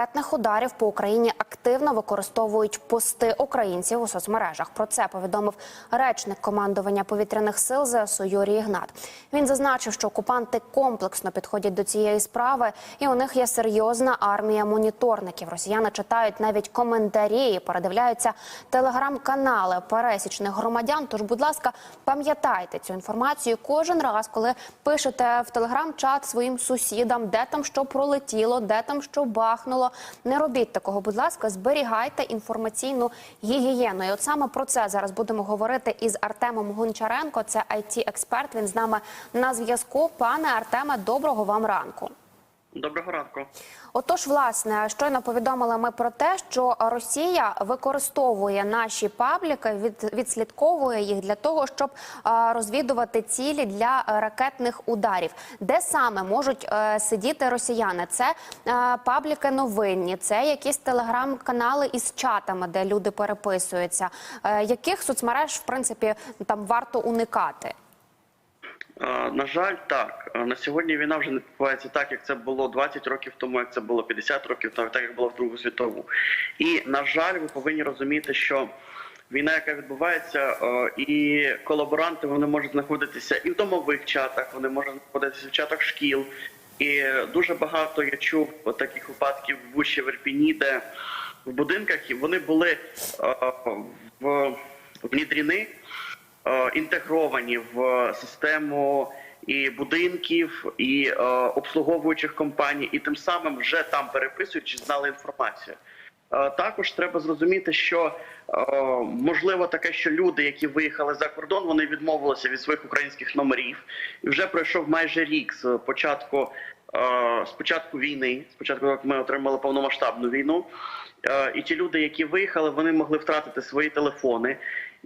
Ракетних ударів по Україні активно використовують пости українців у соцмережах. Про це повідомив речник командування повітряних сил ЗСУ Юрій Ігнат. Він зазначив, що окупанти комплексно підходять до цієї справи, і у них є серйозна армія моніторників. Росіяни читають навіть коментарі, передивляються телеграм-канали пересічних громадян. Тож, будь ласка, пам'ятайте цю інформацію кожен раз, коли пишете в телеграм-чат своїм сусідам, де там що пролетіло, де там що бахнуло. Не робіть такого, будь ласка, зберігайте інформаційну гігієну. І от саме про це зараз будемо говорити із Артемом Гончаренко. Це it експерт Він з нами на зв'язку. Пане Артеме, доброго вам ранку. Доброго ранку. Отож, власне, щойно повідомили ми про те, що Росія використовує наші пабліки, від, відслідковує їх для того, щоб е, розвідувати цілі для ракетних ударів. Де саме можуть е, сидіти росіяни? Це е, пабліки новинні, це якісь телеграм-канали із чатами, де люди переписуються. Е, яких соцмереж, в принципі, там варто уникати? Е, На жаль, так Е, на сьогодні війна вже не відбувається так, як це було 20 років тому, як це було 50 років тому, так як було в Другу світову. І на жаль, ви повинні розуміти, що війна, яка відбувається, е, і колаборанти вони можуть знаходитися і в домових чатах, вони можуть знаходитися в чатах шкіл. І дуже багато я чув таких випадків в Бучі, в Ірпіні, де в будинках вони були в е, інтегровані в систему і будинків, і е, обслуговуючих компаній, і тим самим вже там переписуючи, знали інформацію. Е, Також треба зрозуміти, що е, можливо таке, що люди, які виїхали за кордон, вони відмовилися від своїх українських номерів, і вже пройшов майже рік з початку е, з початку війни, спочатку як ми отримали повномасштабну війну. Е, І ті люди, які виїхали, вони могли втратити свої телефони.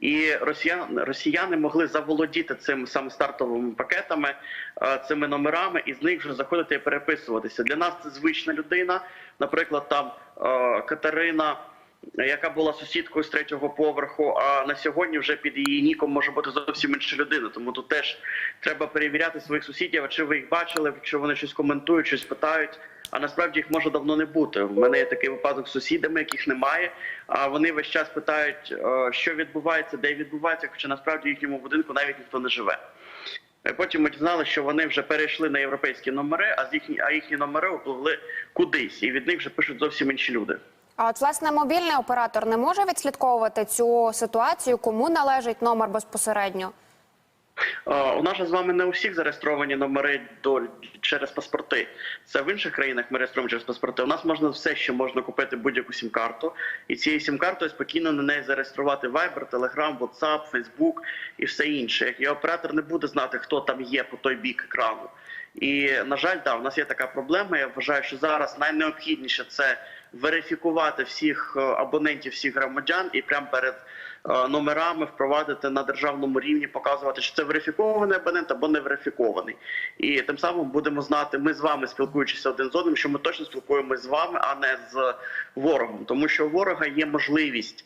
І росіяни, росіяни могли заволодіти цим саме стартовими пакетами, е, цими номерами, і з них вже заходити і переписуватися. Для нас це звична людина. Наприклад, там е, Катерина, яка була сусідкою з третього поверху. А на сьогодні вже під її ніком може бути зовсім інша людина. Тому тут теж треба перевіряти своїх сусідів, чи ви їх бачили, чи вони щось коментують, щось питають. А насправді їх може давно не бути. У мене є такий випадок з сусідами, яких немає. А вони весь час питають, е, що відбувається, де відбувається, хоча насправді в їхньому будинку навіть ніхто не живе. Е, Потім ми дізналися, що вони вже перейшли на європейські номери, а з їхні, а їхні номери впливли кудись, і від них вже пишуть зовсім інші люди. А от власне мобільний оператор не може відслідковувати цю ситуацію, кому належить номер безпосередньо. Е, У нас же з вами не у всіх зареєстровані номери до через паспорти. Це в інших країнах ми реєструємо через паспорти. У нас можна все, що можна купити будь-яку сім-карту, і цією сім-картою спокійно на неї зареєструвати Viber, Telegram, WhatsApp, Facebook і все інше. І оператор не буде знати, хто там є по той бік екрану. І на жаль, да, у нас є така проблема. Я вважаю, що зараз найнеобхідніше це верифікувати всіх е, абонентів, всіх громадян, і прямо перед е, номерами впровадити на державному рівні, показувати, що це верифікований абонент або не верифікований. І тим самим будемо знати, ми з вами спілкуючися один з одним, що ми точно спілкуємося з вами, а не з ворогом, тому що у ворога є можливість.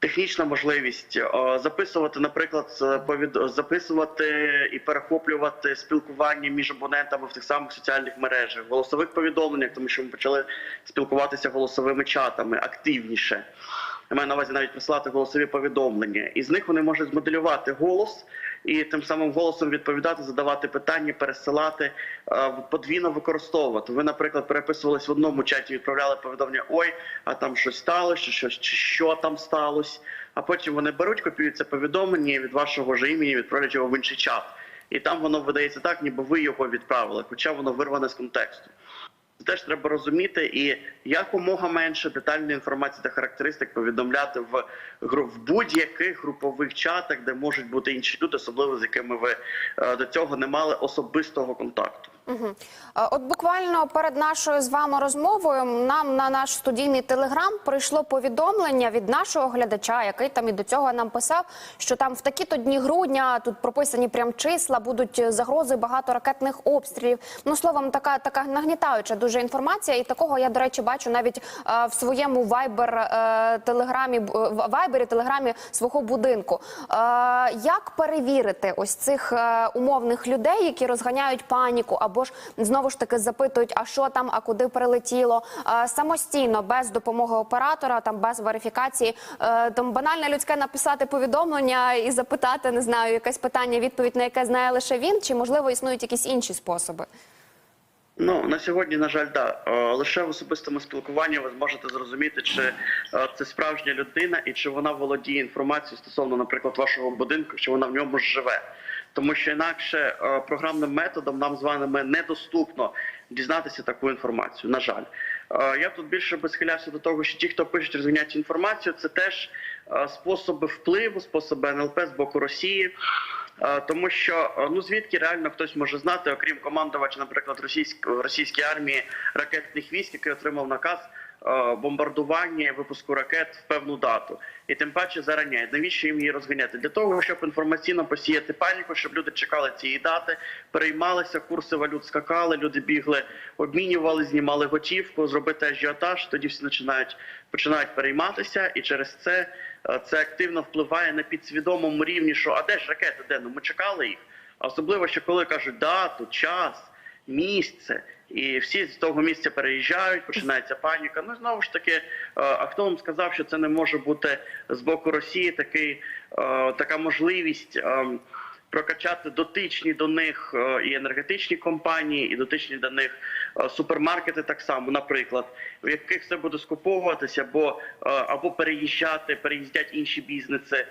Технічна можливість е, записувати, наприклад, записувати і перехоплювати спілкування між абонентами в тих самих соціальних мережах, голосових повідомленнях, тому що ми почали спілкуватися голосовими чатами активніше. Я маю на увазі навіть прислати голосові повідомлення, і з них вони можуть змоделювати голос і тим самим голосом відповідати, задавати питання, пересилати, е, подвійно використовувати. Ви, наприклад, переписувались в одному чаті, відправляли повідомлення Ой, а там щось сталося, чи що, чи що там сталося. А потім вони беруть, копіюють це повідомлення від вашого ж імені, відправляють його в інший чат. І там воно видається так, ніби ви його відправили, хоча воно вирване з контексту. Теж треба розуміти і якомога менше детальної інформації та характеристик повідомляти в в будь-яких групових чатах, де можуть бути інші люди, особливо з якими ви е, до цього не мали особистого контакту. От буквально перед нашою з вами розмовою нам на наш студійний телеграм прийшло повідомлення від нашого глядача, який там і до цього нам писав, що там в такі-то дні грудня тут прописані прям числа, будуть загрози багато ракетних обстрілів. Ну словом, така така нагнітаюча дуже інформація. І такого я до речі бачу навіть е, в своєму вайбер е, телеграмі вайбері телеграмі свого будинку. Е, як перевірити ось цих е, умовних людей, які розганяють паніку або або ж знову ж таки запитують, а що там, а куди прилетіло самостійно, без допомоги оператора, там без верифікації. Е, Там банальне людське написати повідомлення і запитати, не знаю, якесь питання, відповідь на яке знає лише він, чи можливо існують якісь інші способи. Ну на сьогодні, на жаль, да Е, лише в особистому спілкуванні ви зможете зрозуміти, чи е, це справжня людина і чи вона володіє інформацією стосовно, наприклад, вашого будинку, чи вона в ньому живе. Тому що інакше е, програмним методом нам з вами недоступно дізнатися таку інформацію. На жаль, Е, я тут більше би схилявся до того, що ті, хто пишуть розганяють інформацію, це теж е, способи впливу, способи НЛП з боку Росії. Тому що ну звідки реально хтось може знати, окрім командувача, наприклад, російської російської армії ракетних військ, який отримав наказ бомбардування і випуску ракет в певну дату, і тим паче зараняє. Навіщо їм її розганяти? Для того, щоб інформаційно посіяти паніку, щоб люди чекали цієї дати, переймалися, курси валют скакали, люди бігли, обмінювали, знімали готівку, зробити ажіотаж. Тоді всі починають починають перейматися, і через це е, це активно впливає на підсвідомому рівні, що а де ж ракети? Де ну ми чекали їх. А особливо, що коли кажуть дату, час, місце, і всі з того місця переїжджають, починається паніка. Ну знову ж таки, е, а хто вам сказав, що це не може бути з боку Росії такий, е, така можливість. ем, Прокачати дотичні до них е, і енергетичні компанії, і дотичні до них е, супермаркети, так само, наприклад, в яких все буде скуповуватися, або, е, або переїжджати, переїздять інші бізнеси, е,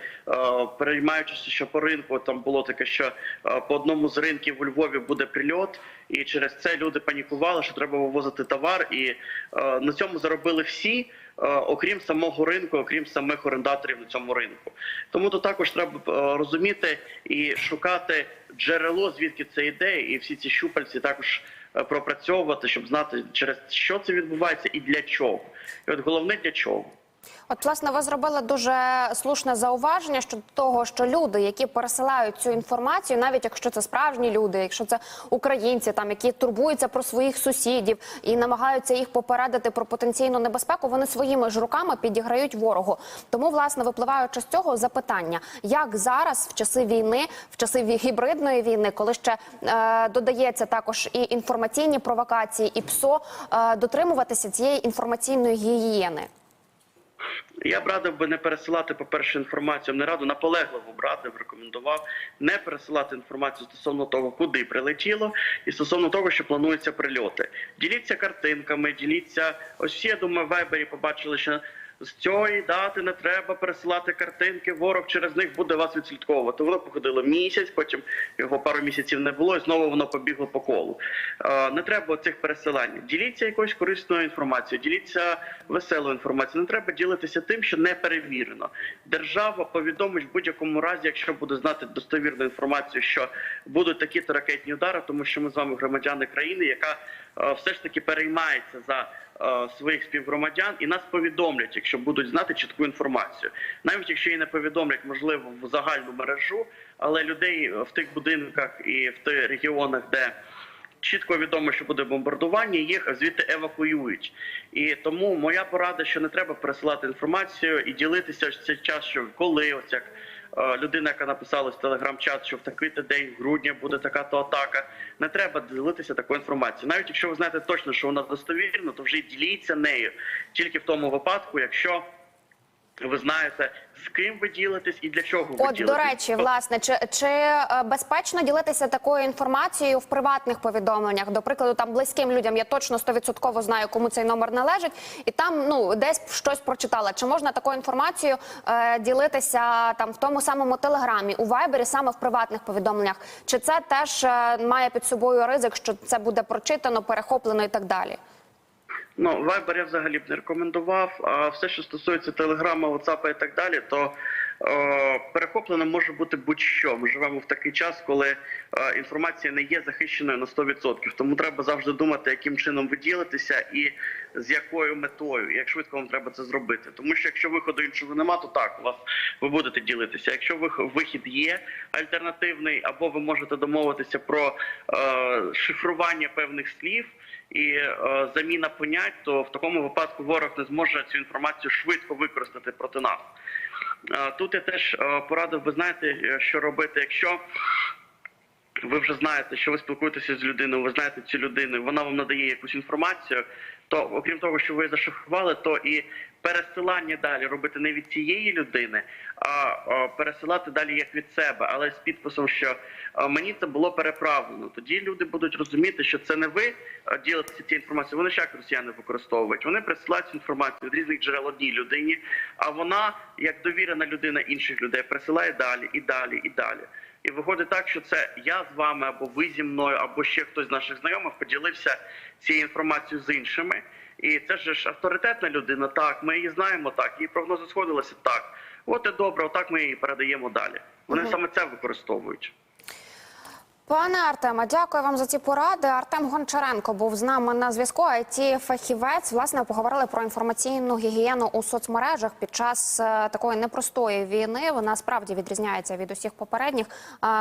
переймаючися, що по ринку там було таке, що е, по одному з ринків у Львові буде прильот, і через це люди панікували, що треба вивозити товар, і е, на цьому заробили всі. е, Окрім самого ринку, окрім самих орендаторів на цьому ринку, тому тут також треба е, розуміти і шукати джерело, звідки це йде, і всі ці щупальці також е, пропрацьовувати, щоб знати через що це відбувається і для чого. І от головне для чого. От, власне, ви зробили дуже слушне зауваження щодо того, що люди, які пересилають цю інформацію, навіть якщо це справжні люди, якщо це українці, там які турбуються про своїх сусідів і намагаються їх попередити про потенційну небезпеку, вони своїми ж руками підіграють ворогу. Тому, власне, випливаючи з цього запитання, як зараз, в часи війни, в часи гібридної війни, коли ще е, додається також і інформаційні провокації, і ПСО, е, дотримуватися цієї інформаційної гігієни. Я б радив би не пересилати, по-перше, інформацію. Не раду наполегливо б рекомендував не пересилати інформацію стосовно того, куди прилетіло, і стосовно того, що плануються прильоти. Діліться картинками, діліться. Ось всі, я думаю, в Вайбері побачили, що з цієї дати не треба пересилати картинки. Ворог через них буде вас відслідковувати. Воно походило місяць, потім його пару місяців не було, і знову воно побігло по колу. Е, Не треба цих пересилань. Діліться якоюсь корисною інформацією, діліться веселою інформацією. Не треба ділитися тим, що не перевірено. Держава повідомить в будь-якому разі, якщо буде знати достовірну інформацію, що будуть такі-то ракетні удари, тому що ми з вами громадяни країни, яка е, все ж таки переймається за своїх співгромадян, і нас повідомлять, якщо будуть знати чітку інформацію. Навіть якщо її не повідомлять, можливо, в загальну мережу, але людей в тих будинках і в тих регіонах, де чітко відомо, що буде бомбардування, їх звідти евакуюють. І тому моя порада, що не треба пересилати інформацію і ділитися ось цей час, що коли ось як. Е, Людина, яка написала в телеграм-чат, що в такий то день в грудні буде така то атака. Не треба ділитися такою інформацією. Навіть якщо ви знаєте точно, що вона достовірна, то вже діліться нею тільки в тому випадку, якщо ви знаєте, з ким ви ділитесь і для чого ви От ділитесь. до речі, власне, чи, чи е, безпечно ділитися такою інформацією в приватних повідомленнях? До прикладу, там близьким людям я точно стовідсотково знаю, кому цей номер належить, і там ну десь щось прочитала. Чи можна такою інформацією е, ділитися там в тому самому телеграмі, у вайбері, саме в приватних повідомленнях? Чи це теж е, має під собою ризик, що це буде прочитано, перехоплено і так далі? Ну, Viber я взагалі б не рекомендував. А все, що стосується Телеграма, WhatsApp і так далі, то е, перехоплено може бути будь-що. Ми живемо в такий час, коли е, інформація не є захищеною на 100%. Тому треба завжди думати, яким чином ви ділитеся і з якою метою, як швидко вам треба це зробити. Тому що якщо виходу іншого нема, то так у вас ви будете ділитися. Якщо вих- вихід є альтернативний, або ви можете домовитися про е, шифрування певних слів і е, заміна понять, то в такому випадку ворог не зможе цю інформацію швидко використати проти нас. Е, тут я теж е, порадив би знаєте, е, що робити, якщо ви вже знаєте, що ви спілкуєтеся з людиною, ви знаєте цю людину, вона вам надає якусь інформацію. То окрім того, що ви зашифрували, то і пересилання далі робити не від цієї людини, а, пересилати далі як від себе, але з підписом, що мені це було переправлено. Тоді люди будуть розуміти, що це не ви ділитеся цією інформацією. Вони ж як росіяни використовують. Вони присилають цю інформацію від різних джерел одній людині, а вона, як довірена людина інших людей, присилає далі і далі і далі. І виходить так, що це я з вами, або ви зі мною, або ще хтось з наших знайомих поділився цією інформацією з іншими. І це ж авторитетна людина. Так, ми її знаємо, так, її прогнози сходилися так. От і добре, отак ми її передаємо далі. Вони саме це використовують. Пане Артема, дякую вам за ці поради. Артем Гончаренко був з нами на зв'язку. it фахівець власне поговорили про інформаційну гігієну у соцмережах під час е, такої непростої війни. Вона справді відрізняється від усіх попередніх.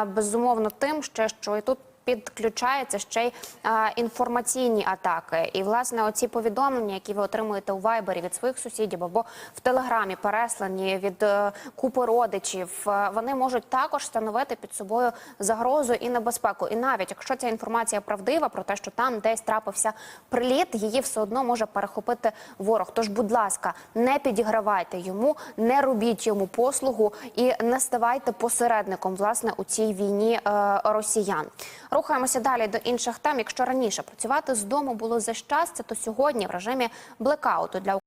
Безумовно, тим ще що і тут. Підключаються ще й а, інформаційні атаки, і власне оці повідомлення, які ви отримуєте у вайбері від своїх сусідів або в телеграмі, переслані від е, купи родичів, е, вони можуть також становити під собою загрозу і небезпеку. І навіть якщо ця інформація правдива про те, що там десь трапився приліт, її все одно може перехопити ворог. Тож, будь ласка, не підігравайте йому, не робіть йому послугу і не ставайте посередником власне у цій війні е, росіян. Рухаємося далі до інших тем. Якщо раніше працювати з дому було за щастя, то сьогодні в режимі блекауту для